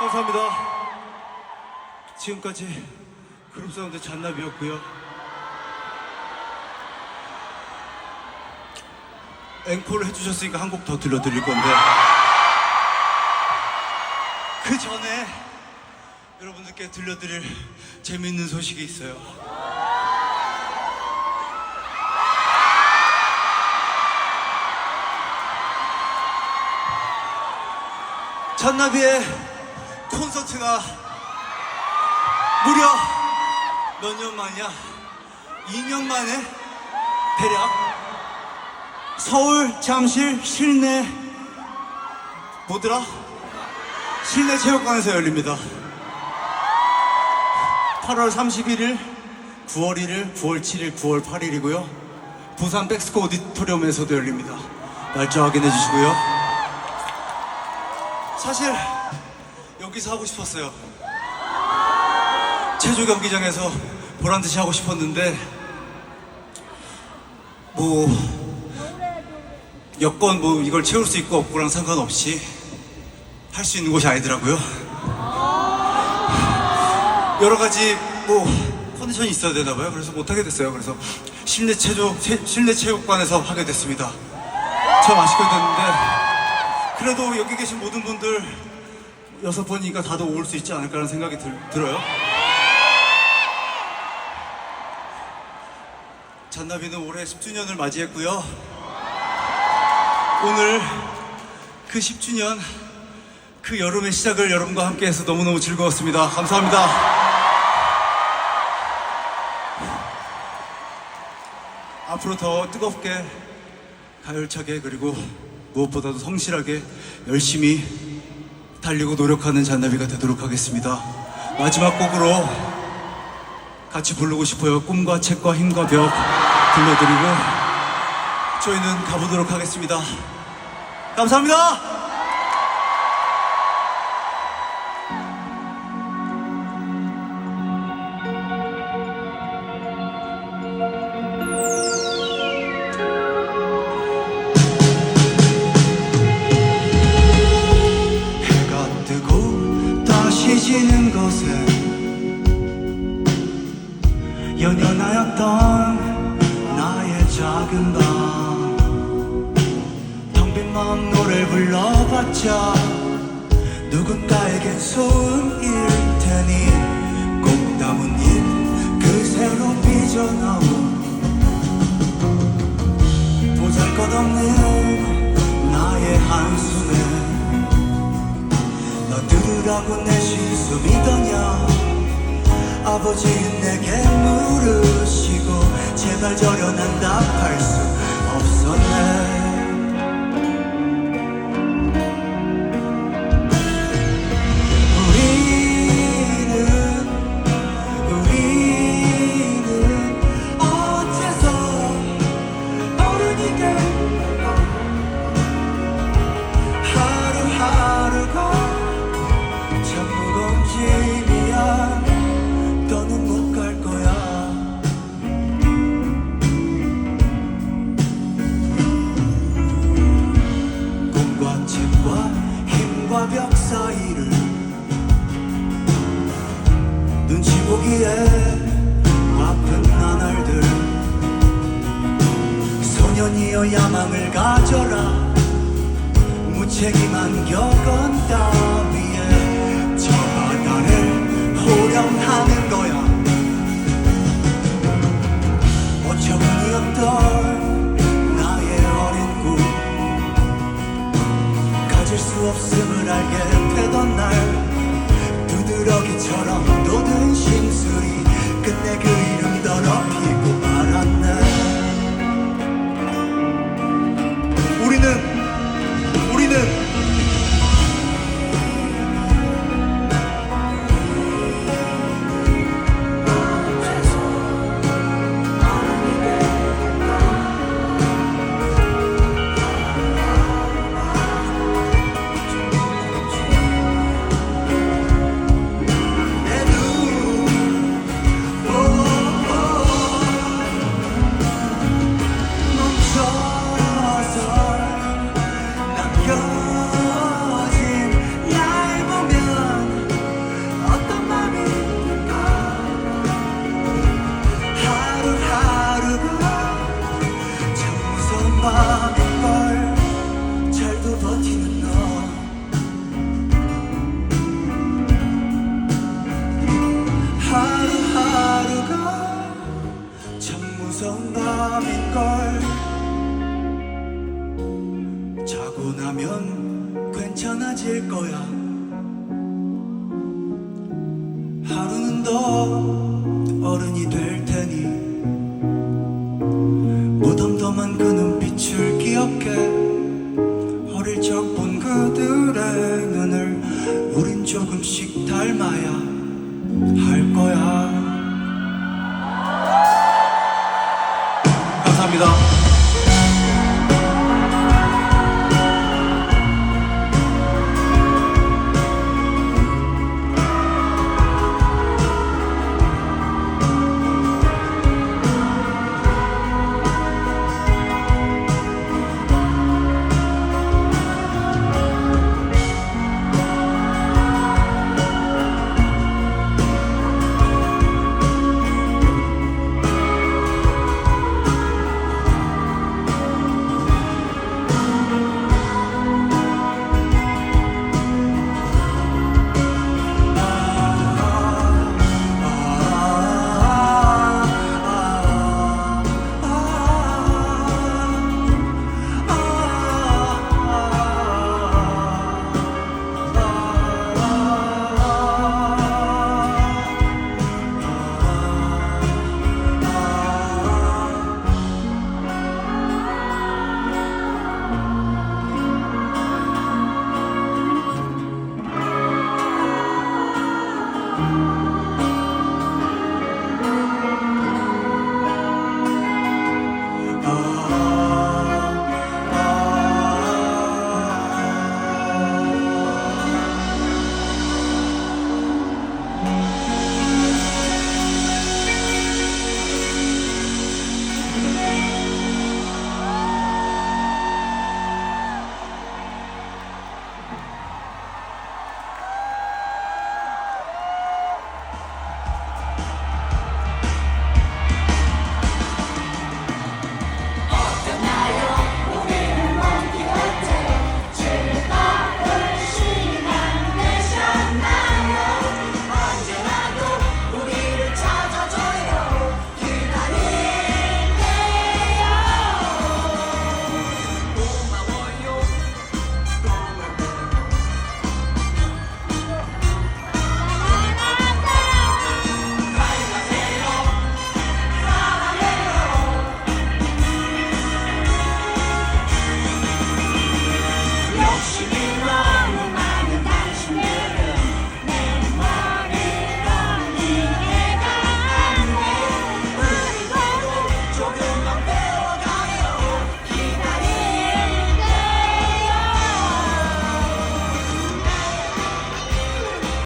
감사합니다. 지금까지 그룹 사운드 잔나비였고요. 앵콜을 해주셨으니까 한 곡 더 들려드릴 건데 그 전에 여러분들께 들려드릴 재미있는 소식이 있어요. 잔나비의 콘서트가 무려 몇 년 만이야? 2년 만에 대략 서울 잠실 실내 뭐더라? 실내 체육관에서 열립니다. 8월 31일, 9월 1일, 9월 7일, 9월 8일이고요. 부산 백스코 오디토리움에서도 열립니다. 날짜 확인해 주시고요. 사실 여기서 하고 싶었어요. 체조 경기장에서 보란 듯이 하고 싶었는데 뭐 여건 뭐 이걸 채울 수 있고 없고랑 상관없이 할 수 있는 곳이 아니더라고요. 여러 가지 뭐 컨디션이 있어야 되나 봐요. 그래서 못 하게 됐어요. 그래서 실내 체조 체- 실내 체육관에서 하게 됐습니다. 참 아쉽게 됐는데 그래도 여기 계신 모든 분들 여섯 번이니까 다들 올 수 있지 않을까라는 생각이 들, 들어요. 잔나비는 올해 10주년을 맞이했고요. 오늘 그 10주년 그 여름의 시작을 여러분과 함께 해서 너무너무 즐거웠습니다. 감사합니다. 앞으로 더 뜨겁게 가열차게 그리고 무엇보다도 성실하게 열심히 달리고 노력하는 잔나비가 되도록 하겠습니다. 마지막 곡으로 같이 부르고 싶어요. 꿈과 책과 힘과 벽 불러드리고 저희는 가보도록 하겠습니다. 감사합니다. 불러봤자 누군가에겐 소음일 테니 꽃다문 잎 그새로 삐져나온 보잘것없는 나의 한숨에 너 들으라고 내 실수 믿었냐? 아버지는 내게 물으시고 제발 저려 난 답할 수 없었네 벽 사이를 눈치 보기에 아픈 나날들. 소년이여 야망을 가져라. 무책임한 격언 따 정답인 걸. 자고 나면 괜찮아질 거야. 감사합니다